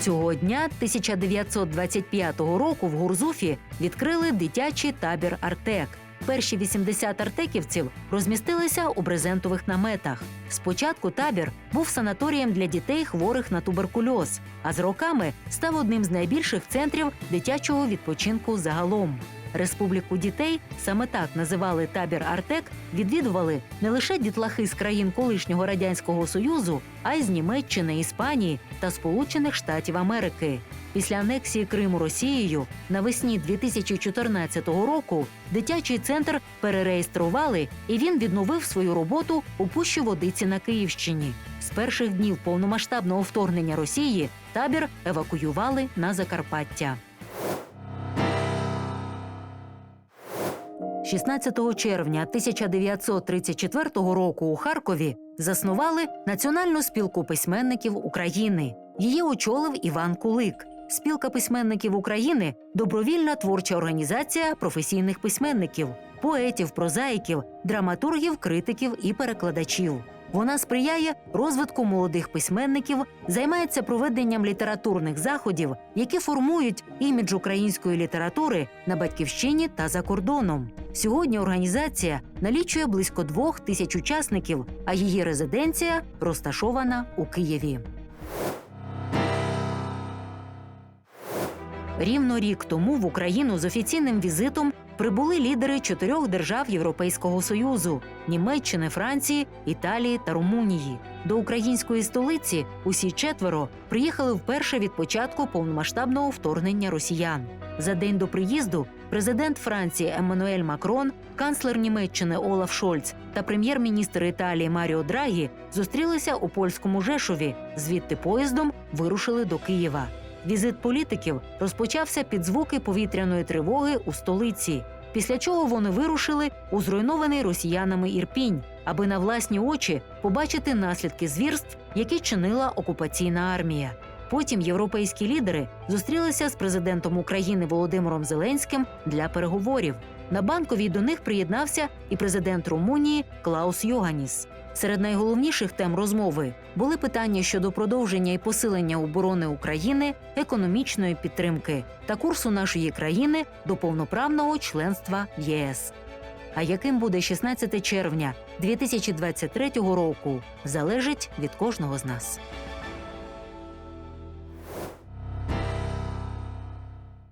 Цього дня 1925 року в Гурзуфі відкрили дитячий табір Артек. Перші 80 артеківців розмістилися у брезентових наметах. Спочатку табір був санаторієм для дітей, хворих на туберкульоз, а з роками став одним з найбільших центрів дитячого відпочинку загалом. Республіку дітей саме так називали табір Артек. Відвідували не лише дітлахи з країн колишнього радянського союзу, а й з Німеччини, Іспанії та Сполучених Штатів Америки. Після анексії Криму Росією навесні 2014 року дитячий центр перереєстрували, і він відновив свою роботу у пущі водиці на Київщині. З перших днів повномасштабного вторгнення Росії табір евакуювали на Закарпаття. 16 червня 1934 року у Харкові заснували Національну спілку письменників України. Її очолив Іван Кулик. Спілка письменників України добровільна творча організація професійних письменників, поетів, прозаїків, драматургів, критиків і перекладачів. Вона сприяє розвитку молодих письменників, займається проведенням літературних заходів, які формують імідж української літератури на батьківщині та за кордоном. Сьогодні організація налічує близько двох тисяч учасників, а її резиденція розташована у Києві. Рівно рік тому в Україну з офіційним візитом прибули лідери чотирьох держав Європейського союзу Німеччини, Франції, Італії та Румунії. До української столиці усі четверо приїхали вперше від початку повномасштабного вторгнення росіян. За день до приїзду президент Франції Еммануель Макрон, канцлер Німеччини Олаф Шольц та прем'єр-міністр Італії Маріо Драгі зустрілися у польському Жешові. Звідти поїздом вирушили до Києва. Візит політиків розпочався під звуки повітряної тривоги у столиці. Після чого вони вирушили у зруйнований росіянами Ірпінь, аби на власні очі побачити наслідки звірств, які чинила окупаційна армія. Потім європейські лідери зустрілися з президентом України Володимиром Зеленським для переговорів. На банковій до них приєднався і президент Румунії Клаус Йоганіс. Серед найголовніших тем розмови були питання щодо продовження і посилення оборони України, економічної підтримки та курсу нашої країни до повноправного членства ЄС. А яким буде 16 червня 2023 року, залежить від кожного з нас.